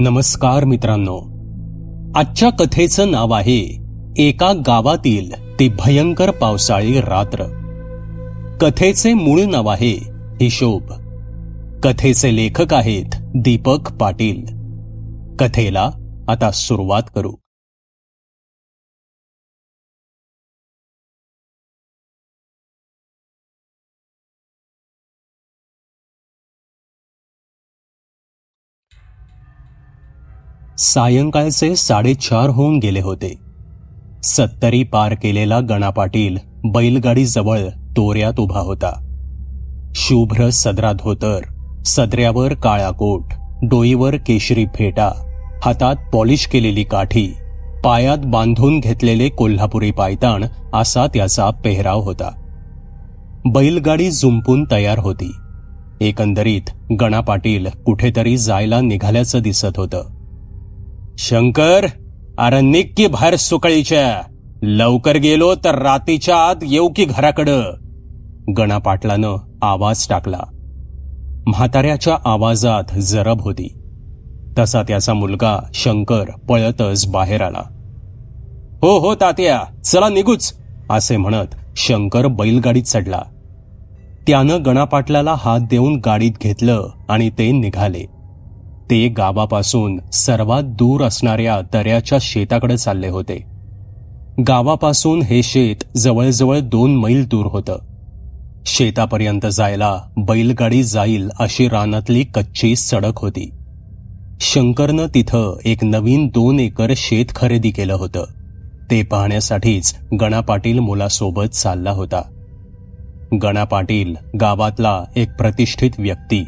नमस्कार मित्रांनो. आजच्या कथेचं नाव आहे एका गावातील ती भयंकर पावसाळी रात्र. कथेचे मूळ नाव आहे हिशोब. कथेचे लेखक आहेत दीपक पाटील. कथेला आता सुरुवात करू. सायंकाळचे साडेचार होऊन गेले होते. सत्तरी पार केलेला गणा पाटील बैलगाडीजवळ तोऱ्यात उभा होता. शुभ्र सदरा धोतर सदऱ्यावर काळा कोट डोईवर केशरी फेटा हातात पॉलिश केलेली काठी पायात बांधून घेतलेले कोल्हापुरी पायताण असा त्याचा पेहराव होता. बैलगाडी जुंपून तयार होती. एकंदरीत गणा पाटील कुठेतरी जायला निघाल्याचं दिसत होतं. शंकर अरे की बाहेर सुकळीच्या. लवकर गेलो तर रातीच्या आत येऊ की घराकडं. गणा पाटलानं आवाज टाकला. म्हाताऱ्याच्या आवाजात जरब होती. तसा त्याचा मुलगा शंकर पळतच बाहेर आला. हो हो तात्या चला निघूच असे म्हणत शंकर बैलगाडीत चढला. त्यानं गणापाटलाला हात देऊन गाडीत घेतलं आणि ते निघाले. ते गावापासून सर्वात दूर असणाऱ्या दऱ्याच्या शेताकडे चालले होते. गावापासून हे शेत जवळजवळ दोन मैल दूर होतं. शेतापर्यंत जायला बैलगाडी जाईल अशी रानातली कच्ची सडक होती. शंकरनं तिथं एक नवीन दोन एकर शेत खरेदी केलं होतं. ते पाहण्यासाठीच गणा पाटील मुलासोबत चालला होता. गणा पाटील गावातला एक प्रतिष्ठित व्यक्ती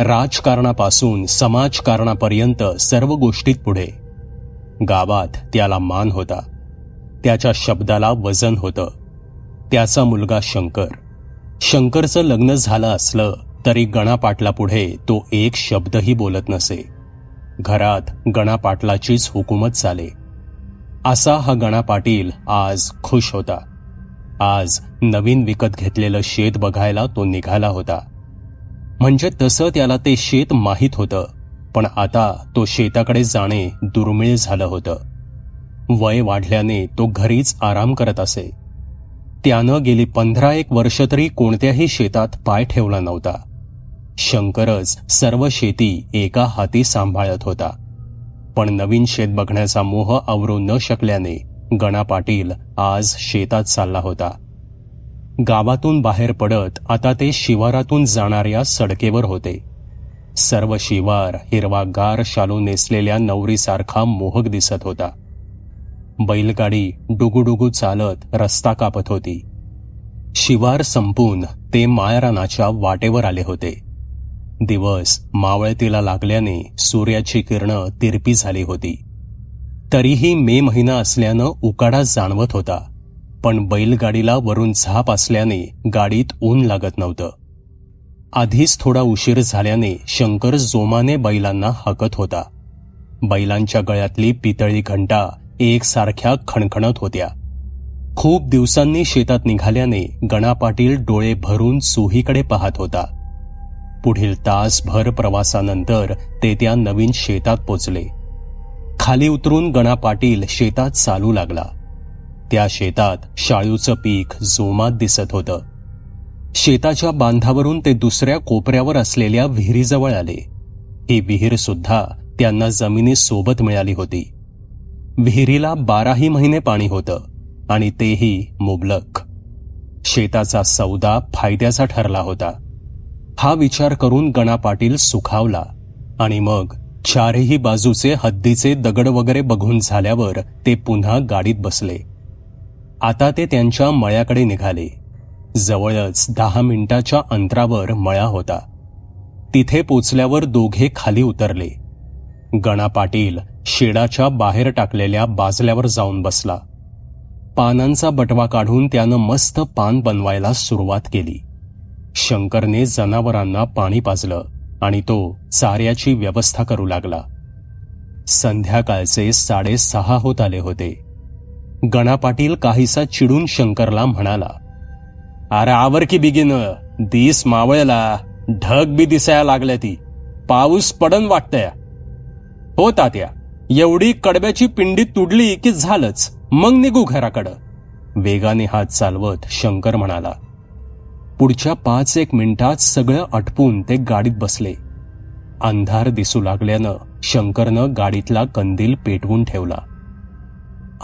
राजकारणापासून समाजकारणापर्यंत सर्व गोष्टीत पुढे. गावात त्याला मान होता. त्याच्या शब्दाला वजन होतं. त्याचा मुलगा शंकर. शंकरचं लग्न झालं असलं तरी गणापाटलापुढे तो एक शब्दही बोलत नसे. घरात गणापाटलाचीच हुकूमत चाले. असा हा गणापाटील आज खुश होता. आज नवीन विकत घेतलेलं शेत बघायला तो निघाला होता. म्हणजे तसं त्याला ते शेत माहीत होतं. पण आता तो शेताकडे जाणे दुर्मिळ झालं होतं. वय वाढल्याने तो घरीच आराम करत असे. त्यानं गेली पंधरा एक वर्ष तरी कोणत्याही शेतात पाय ठेवला नव्हता. शंकरच सर्व शेती एका हाती सांभाळत होता. पण नवीन शेत बघण्याचा मोह आवरू न शकल्याने गणा पाटील आज शेतात चालला होता. गावातून बाहेर पडत आता ते शिवारातून जाणाऱ्या सडकेवर होते. सर्व शिवार हिरवागार शालू नेसलेल्या नवरीसारखा मोहक दिसत होता. बैलगाडी डुगुडुगू चालत रस्ता कापत होती. शिवार संपून ते मायरानाच्या वाटेवर आले होते. दिवस मावळतीला लागल्याने सूर्याची किरणं तिरपी झाली होती. तरीही मे महिना असल्यानं उकाडा जाणवत होता. पण बैलगाडीला वरून झाप असल्याने गाडीत ऊन लागत नव्हतं. आधीच थोडा उशीर झाल्याने शंकर जोमाने बैलांना हकत होता. बैलांच्या गळ्यातली पितळी घंटा एकसारख्या खणखणत होत्या. खूप दिवसांनी शेतात निघाल्याने गणा पाटील डोळे भरून सोहीकडे पाहत होता. पुढील तासभर प्रवासानंतर ते त्या नवीन शेतात पोचले. खाली उतरून गणा पाटील शेतात चालू लागला. त्या शेतात शाळूचं पीक जोमात दिसत होतं. शेताच्या बांधावरून ते दुसऱ्या कोपऱ्यावर असलेल्या विहिरीजवळ आले. ही विहीर सुद्धा त्यांना जमिनीसोबत मिळाली होती. विहिरीला बाराही महिने पाणी होतं आणि तेही मुबलक. शेताचा सौदा फायद्याचा ठरला होता. हा विचार करून गणा पाटील सुखावला आणि मग चारही बाजूचे हद्दीचे दगड वगैरे बघून झाल्यावर ते पुन्हा गाडीत बसले. आता ते त्यांच्या मळ्याकडे निघाले. जवळच दहा मिनिटाच्या अंतरावर मळा होता. तिथे पोचल्यावर दोघे खाली उतरले. गणा पाटील शेडाच्या बाहेर टाकलेल्या बाजल्यावर जाऊन बसला. पानांचा बटवा काढून त्यानं मस्त पान बनवायला सुरुवात केली. शंकरने जनावरांना पाणी पाजलं आणि तो चाऱ्याची व्यवस्था करू लागला. संध्याकाळचे साडेसहा होत आले होते. गणा पाटील काहीसा चिडून शंकरला म्हणाला अरे आवर की बिगिन दिस मावळला ढग बी दिसाया लागल्या ती पाऊस पडन वाटतंय. हो तात्या एवढी कडब्याची पिंडी तुडली की झालंच मग निघू घराकडं. वेगाने हात चालवत शंकर म्हणाला पुढच्या पाच एक मिनिटात सगळं आटपून ते गाडीत बसले. अंधार दिसू लागल्यानं शंकरनं गाडीतला कंदील पेटवून ठेवला.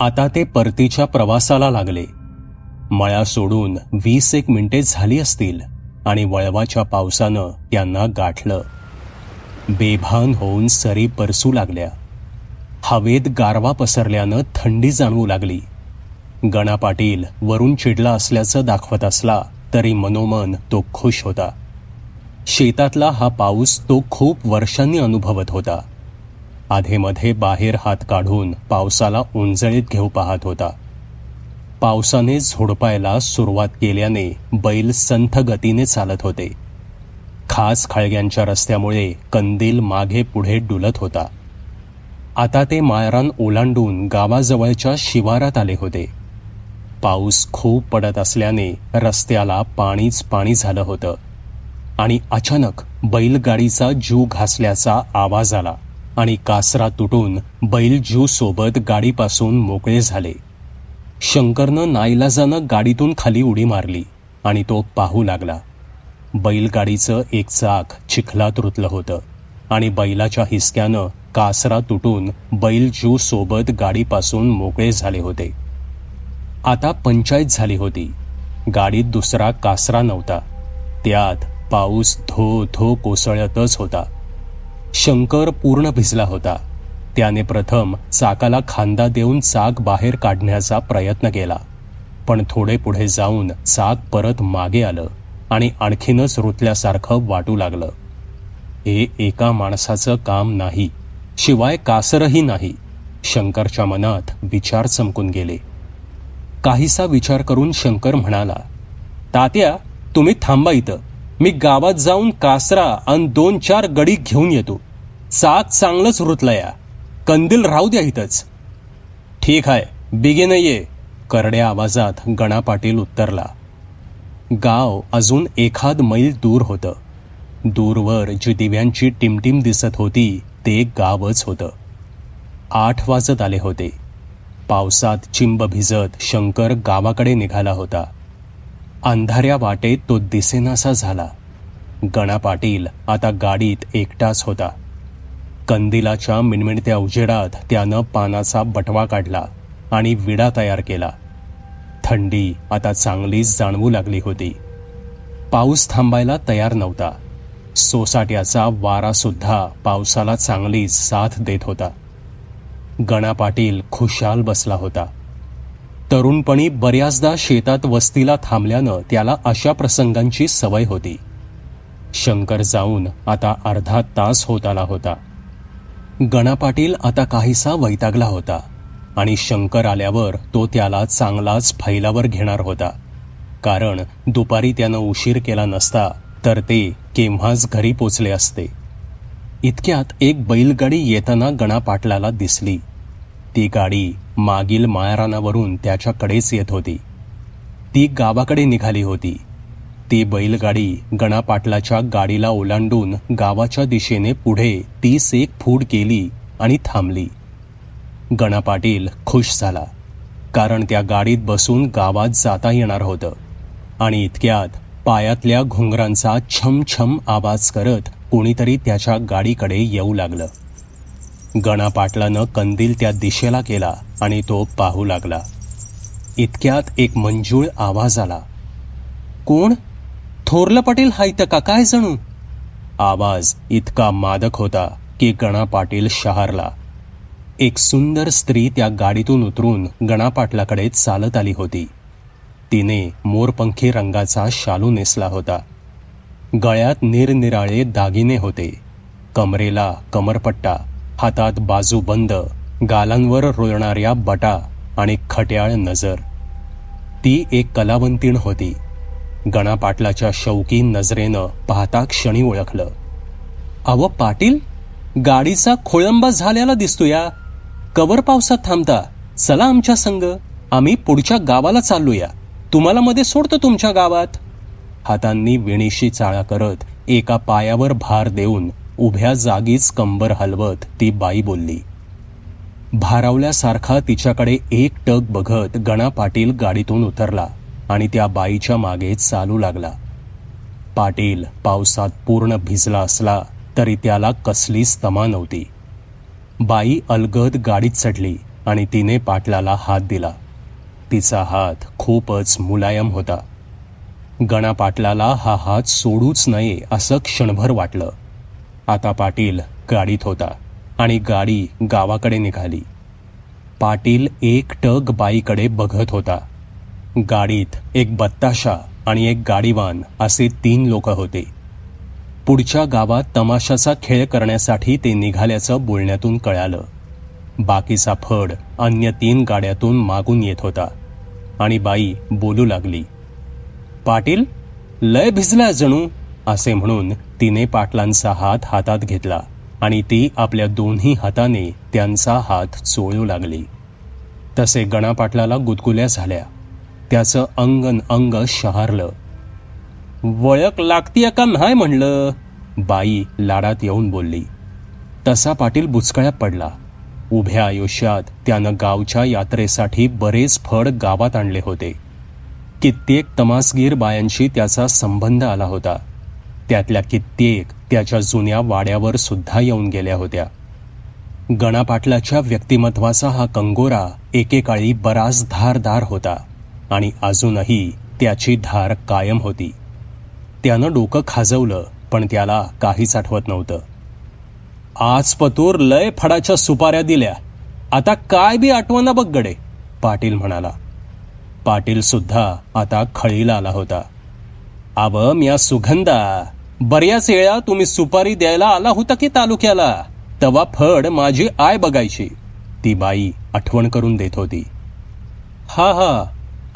आता ते परतीच्या प्रवासाला लागले. मळा सोडून वीस एक मिनिटे झाली असतील आणि वळवाच्या पावसानं त्यांना गाठलं. बेभान होऊन सरी परसू लागल्या. हवेत गारवा पसरल्यानं थंडी जाणवू लागली. गणा पाटील वरून चिडला असल्याचं दाखवत असला तरी मनोमन तो खुश होता. शेतातला हा पाऊस तो खूप वर्षांनी अनुभवत होता. आधेमध्ये बाहेर हात काढून पावसाला उंजळीत घेऊ पाहत होता. पावसाने झोडपायला सुरुवात केल्याने बैल संथ गतीने चालत होते. खास खळग्यांच्या रस्त्यामुळे कंदील मागे पुढे डुलत होता. आता ते मायरान ओलांडून गावाजवळच्या शिवारात आले होते. पाऊस खूप पडत असल्याने रस्त्याला पाणीच पाणी झालं होतं आणि अचानक बैलगाडीचा जीव घासल्याचा आवाज आला. आणि कासरा तुटून बैल ज्यूसोबत सोबत गाडीपासून मोकळे झाले. शंकरनं नाईलाजानं गाडीतून खाली उडी मारली आणि तो पाहू लागला. बैलगाडीचं एक चाक चिखलात रुतलं होतं आणि बैलाच्या हिसक्यानं कासरा तुटून बैल ज्यूसोबत सोबत गाडीपासून मोकळे झाले होते. आता पंचायत झाली होती. गाडीत दुसरा कासरा नव्हता. त्यात पाऊस धो धो कोसळतच होता. शंकर पूर्ण भिजला होता. त्याने प्रथम चाकाला खांदा देऊन चाक बाहेर काढण्याचा प्रयत्न केला. पण थोडे पुढे जाऊन चाक परत मागे आलं आणि आणखीनच रुतल्यासारखं वाटू लागलं. हे एका माणसाचं काम नाही शिवाय कासरही नाही शंकरच्या मनात विचार चमकून गेले. काहीसा विचार करून शंकर म्हणाला तात्या तुम्ही थांबा इथं. मी गावात जाऊन कासरा आणि दोन चार गडी घेऊन येतो. चाक चांगलंच रुतलया. कंदील राहू द्या इथंच. ठीक आहे बिगे ये करड्या आवाजात गणा पाटील उत्तरला. गाव अजून एखाद मैल दूर होतं. दूरवर जी दिव्यांची टिमटिम दिसत होती ते गावच होतं. आठ वाजत आले होते. पावसात चिंब भिजत शंकर गावाकडे निघाला होता. अंधाऱ्या वाटेत तो दिसेनासा झाला. गणा पाटील आता गाडीत एकटाच होता. कंदिलाच्या मिणमिणत्या उजेडात त्यानं पानाचा बटवा काढला आणि विडा तयार केला. थंडी आता चांगलीच जाणवू लागली होती. पाऊस थांबायला तयार नव्हता. सोसाट्याचा वारा सुद्धा पावसाला चांगलीच साथ देत होता. गणा पाटील खुशाल बसला होता. तरुणपणी बऱ्याचदा शेतात वस्तीला थांबल्यानं त्याला अशा प्रसंगांची सवय होती. शंकर जाऊन आता अर्धा तास होत आला होता. गणा पाटील आता काहीसा वैतागला होता आणि शंकर आल्यावर तो त्याला चांगलाच फैलावर घेणार होता. कारण दुपारी त्यानं उशीर केला नसता तर ते केव्हाच घरी पोचले असते. इतक्यात एक बैलगाडी येताना गणा पाटलाला दिसली. ती गाडी मागील माळरानावरून त्याच्याकडेच येत होती. ती गावाकडे निघाली होती. ती बैलगाडी गणापाटलाच्या गाडीला ओलांडून गावाच्या दिशेने पुढे तीस एक फूट गेली आणि थांबली. गणापाटील खुश झाला कारण त्या गाडीत बसून गावात जाता येणार होतं आणि इतक्यात पायातल्या घुंगरांचा छम छम आवाज करत कोणीतरी त्याच्या गाडीकडे येऊ लागलं. गणा पाटलानं कंदील त्या दिशेला केला आणि तो पाहू लागला. इतक्यात एक मंजूळ आवाज आला. कोण? थोरलं पाटील हायत का? काय जणू? आवाज इतका मादक होता की गणा पाटील शहारला. एक सुंदर स्त्री त्या गाडीतून उतरून गणा पाटलाकडे चालत आली होती. तिने मोरपंखी रंगाचा शालू नेसला होता. गळ्यात निरनिराळे दागिने होते. कमरेला कमरपट्टा हातात बाजू बंद गालांवर रोळणाऱ्या बटा आणि खट्याळ नजर. ती एक कलावंतीण होती. गणा पाटलाच्या शौकी नजरेनं पाहता क्षणी ओळखलं. अव पाटील गाडीचा खोळंबा झाल्याला दिसतो या कवर पावसात थांबता. चला आमच्या संग. आम्ही पुढच्या गावाला चाललोया. तुम्हाला मध्ये सोडतो तुमच्या गावात. हातांनी विणीशी चाळा करत एका पायावर भार देऊन उभ्या जागीच कंबर हलवत ती बाई बोलली भारावल्यासारखा तिच्याकडे एक टक बघत गणा पाटील गाडीतून उतरला आणि त्या बाईच्या मागे चालू लागला. पाटील पावसात पूर्ण भिजला असला तरी त्याला कसलीच तमा नव्हती. बाई अलगद गाडीत चढली आणि तिने पाटलाला हात दिला. तिचा हात खूपच मुलायम होता. गणा पाटलाला हा हात सोडूच नये असं क्षणभर वाटलं. आता पाटील गाडीत होता आणि गाडी गावाकडे निघाली. पाटील एक टग बाईकडे बघत होता. गाडीत एक बत्ताशा आणि एक गाडीवान असे तीन लोक होते. पुढच्या गावात तमाशाचा खेळ करण्यासाठी ते निघाल्याचं बोलण्यातून कळालं. बाकीचा फड अन्य तीन गाड्यातून मागून येत होता आणि बाई बोलू लागली. पाटील लय भिजला जणू. असे म्हणून तिने पाटलांचा हात हातात घेतला आणि ती आपल्या दोन्ही हाताने त्यांचा हात चोळू लागली. तसे गणापाटलाला गुदगुल्या झाल्या. त्याचं अंगन अंग शहारलं. वळख लागतीय का नाही म्हणलं. बाई लाडात येऊन बोलली. तसा पाटील बुचकळ्यात पडला. उभ्या आयुष्यात त्यानं गावच्या यात्रेसाठी बरेच फड गावात आणले होते. कित्येक तमासगीर बायांशी त्याचा संबंध आला होता. त्यातल्या कित्येक त्याच्या जुन्या वाड्यावर सुद्धा येऊन गेल्या होत्या. गणा पाटलाच्या व्यक्तिमत्वाचा हा कंगोरा एकेकाळी बराच धारदार होता आणि अजूनही त्याची धार कायम होती. त्यानं डोकं खाजवलं पण त्याला काहीच आठवत नव्हतं. आज पतूर लय फडाच्या सुपाऱ्या दिल्या. आता काय बी आठवना बघ गडे पाटील म्हणाला. पाटील सुद्धा आता खळीला आला होता. आव म्या सुगंधा बऱ्याच वेळा तुम्ही सुपारी द्यायला आला होता की तालुक्याला? तवा फड माझी आय बघायची. ती बाई आठवण करून देत होती. हा हा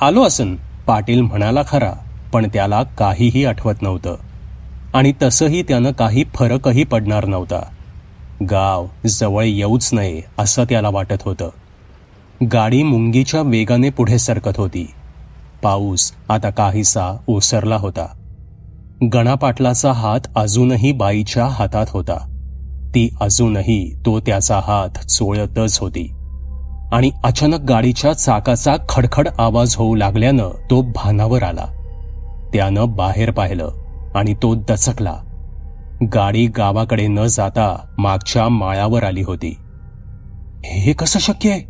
आलो असन पाटील म्हणाला खरा पण त्याला काहीही आठवत नव्हतं. आणि तसंही त्यानं काही फरकही पडणार नव्हता. गाव जवळ येऊच नये असं त्याला वाटत होतं. गाडी मुंगीच्या वेगाने पुढे सरकत होती. पाऊस आता काहीसा ओसरला होता. गणापाटलाचा हात अजूनही बाईच्या हातात होता. ती अजूनही तो त्याचा हात चोळतच होती. आणि अचानक गाडीच्या चाकाचा खडखड आवाज होऊ लागल्यानं तो भानावर आला. त्यानं बाहेर पाहिलं आणि तो दचकला. गाडी गावाकडे न जाता मागच्या माळ्यावर आली होती. हे कसं शक्य आहे?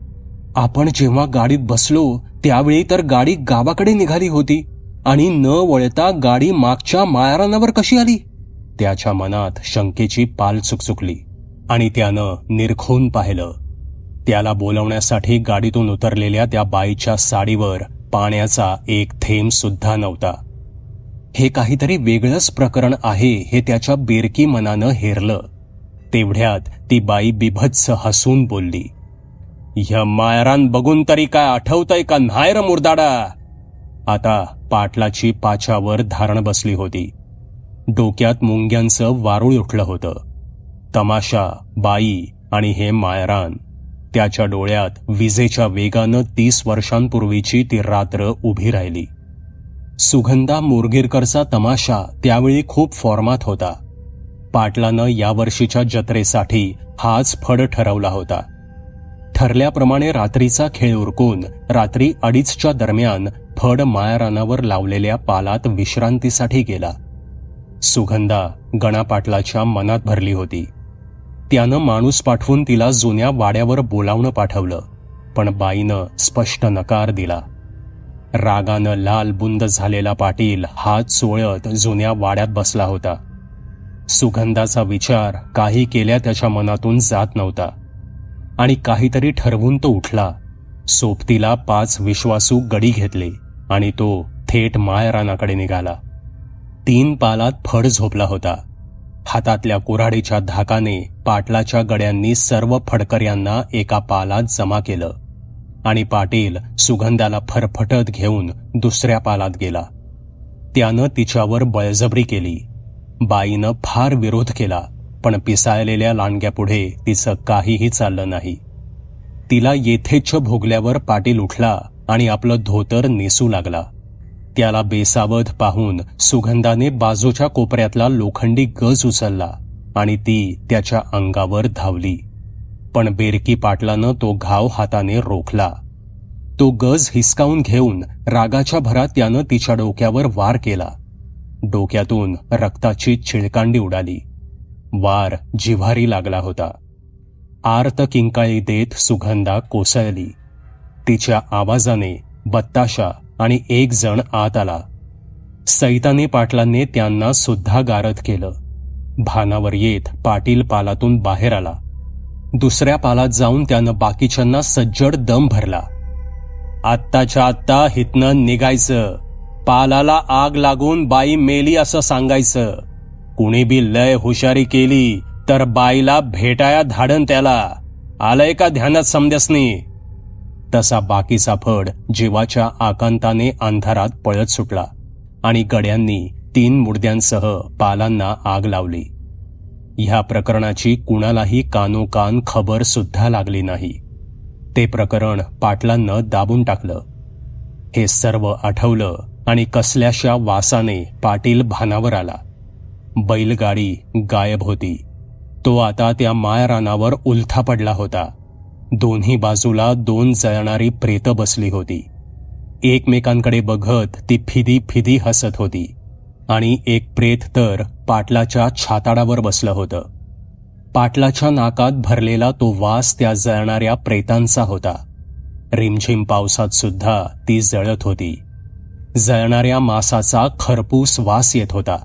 आपण जेव्हा गाडीत बसलो त्यावेळी तर गाडी गावाकडे निघाली होती. आणि न वळता गाडी मागच्या माळरानावर कशी आली? त्याच्या मनात शंकेची पाल चुकचुकली आणि त्यानं निरखून पाहिलं. त्याला बोलवण्यासाठी गाडीतून उतरलेल्या त्या बाईच्या साडीवर पाण्याचा एक थेंब सुद्धा नव्हता. हे काहीतरी वेगळंच प्रकरण आहे हे त्याच्या बेरकी मनानं हेरलं. तेवढ्यात ती बाई बिभत्स हसून बोलली ह्या मायरान बघून तरी काय आठवतंय का नाही र मुरदाडा? आता पाटलाची पाच्यावर धारण बसली होती. डोक्यात मुंग्यांचं वारुळ उठलं होतं. तमाशा बाई आणि हे मायरान त्याच्या डोळ्यात विजेच्या वेगानं तीस वर्षांपूर्वीची ती रात्र उभी राहिली. सुगंधा मोरगिरकरचा तमाशा त्यावेळी खूप फॉर्मात होता. पाटलानं यावर्षीच्या जत्रेसाठी हाच फड ठरवला होता. ठरल्याप्रमाणे रात्रीचा खेळ उरकून रात्री अडीचच्या दरम्यान फड मायारानावर लावलेल्या पालात विश्रांतीसाठी गेला. सुगंधा गणापाटलाच्या मनात भरली होती. त्यानं माणूस पाठवून तिला जुन्या वाड्यावर बोलावणं पाठवलं पण बाईनं स्पष्ट नकार दिला. रागानं लाल बुंद झालेला पाटील हात चोळत जुन्या वाड्यात बसला होता. सुगंधाचा विचार काही केल्या त्याच्या मनातून जात नव्हता. आणि काहीतरी ठरवून तो उठला. सोबतीला पाच विश्वासू गडी घेतले. आणि तो थेट मायरानाकडे निघाला. तीन पालात फड झोपला होता. हातातल्या कुऱ्हाडीच्या धाकाने पाटलाच्या गड्यांनी सर्व फडकऱ्यांना एका पालात जमा केलं आणि पाटील सुगंधाला फरफटत घेऊन दुसऱ्या पालात गेला. त्यानं तिच्यावर बळजबरी केली. बाईनं फार विरोध केला पण पिसाळलेल्या लांडग्यापुढे तिचं काहीही चाललं नाही. तिला येथेच्छ भोगल्यावर पाटील उठला आणि आपलं धोतर नेसू लागला. त्याला बेसावध पाहून सुगंधाने बाजूच्या कोपऱ्यातला लोखंडी गज उचलला आणि ती त्याच्या अंगावर धावली. पण बेरकी पाटलानं तो घाव हाताने रोखला. तो गज हिसकावून घेऊन रागाच्या भरात त्यानं तिच्या डोक्यावर वार केला. डोक्यातून रक्ताची चिळकांडी उडाली. वार जिव्हारी लागला होता. आर्त किंकाळी देत सुगंधा कोसळली. तिच्या आवाजाने बत्ताशा आणि एक जण आत आला. सैतानी पाटलांनी त्यांना सुद्धा गारद केलं. भानावर येत पाटील पालातून बाहेर आला. दुसऱ्या पालात जाऊन त्यानं बाकीच्यांना सज्जड दम भरला. आत्ताच्या आत्ता हितनं निघायचं. पालाला आग लागून बाई मेली असं सांगायचं. कुणी बी लय हुशारी केली तर बाईला भेटाया धाडन त्याला. आलंय का ध्यानात समजसनी? तसा बाकीचा फड जीवाच्या आकांताने अंधारात पळत सुटला आणि गड्यांनी तीन मुडद्यांसह पालांना आग लावली. ह्या प्रकरणाची कुणालाही कानोकान खबर सुद्धा लागली नाही. ते प्रकरण पाटलांनं दाबून टाकलं. हे सर्व आठवलं आणि कसल्याशा वासाने पाटील भानावर आला. बैलगाडी गायब होती. तो आता त्या मायरानावर उलथा पडला होता. दोन्ही बाजूला दोन जळणारी प्रेत बसली होती. एकमेकांकडे बघत ती फिदी फिदी हसत होती आणि एक प्रेत तर पाटलाच्या छाताडावर बसलं होतं. पाटलाच्या नाकात भरलेला तो वास त्या जळणाऱ्या प्रेतांचा होता. रिमझिम पावसात सुद्धा ती जळत होती. जळणाऱ्या मासाचा खरपूस वास येत होता.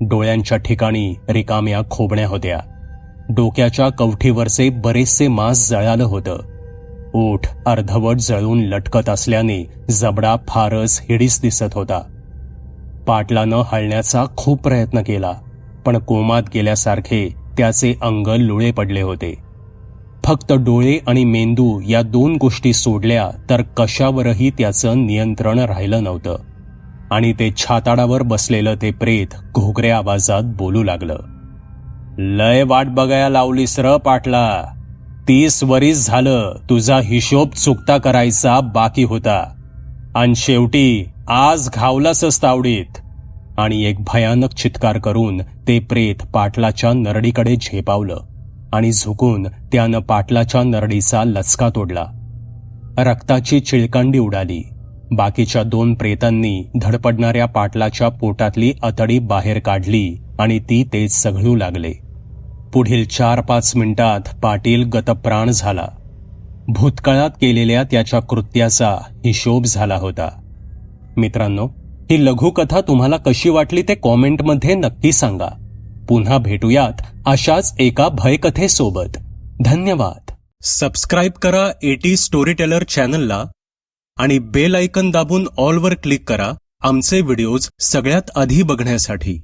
डोळ्यांच्या ठिकाणी रिकाम्या खोबण्या होत्या. डोक्याच्या कवठीवरचे बरेचसे मांस जळालं होतं. ओठ अर्धवट जळून लटकत असल्याने जबडा फारच हिडीस दिसत होता. पाटलानं हलण्याचा खूप प्रयत्न केला पण कोमात गेल्यासारखे त्याचे अंग लुळे पडले होते. फक्त डोळे आणि मेंदू या दोन गोष्टी सोडल्या तर कशावरही त्याचं नियंत्रण राहिलं नव्हतं. आणि ते छाताडावर बसलेलं ते प्रेत घोगऱ्या आवाजात बोलू लागलं. लय वाट बघायला लावलीस र पाटला. तीस वरीस झालं तुझा हिशोब चुकता करायचा बाकी होता. आणि शेवटी आज घावलासच तावडीत. आणि एक भयानक चित्कार करून ते प्रेत पाटलाच्या नरडीकडे झेपावलं आणि झुकून त्यानं पाटलाच्या नरडीचा लचका तोडला. रक्ताची चिळकंडी उडाली. बाकीच्या दोन प्रेतांनी धडपडणाऱ्या पाटलाच्या पोटातली अतडी बाहेर काढली आणि ती ते सघळू लागले. पुढील चार पाच मिनिटात पाटील गतप्राण झाला. भूतकाळात केलेल्या त्याच्या कृत्याचा हिशोब झाला होता. मित्रांनो ही लघुकथा तुम्हाला कशी वाटली ते कॉमेंटमध्ये नक्की सांगा. पुन्हा भेटूयात अशाच एका भयकथेसोबत. धन्यवाद. सबस्क्राईब करा एटी स्टोरी टेलर चॅनलला आणि बेल आयकन दाबून ऑलवर क्लिक करा. आमचे व्हिडिओज सगळ्यात आधी बघण्यासाठी.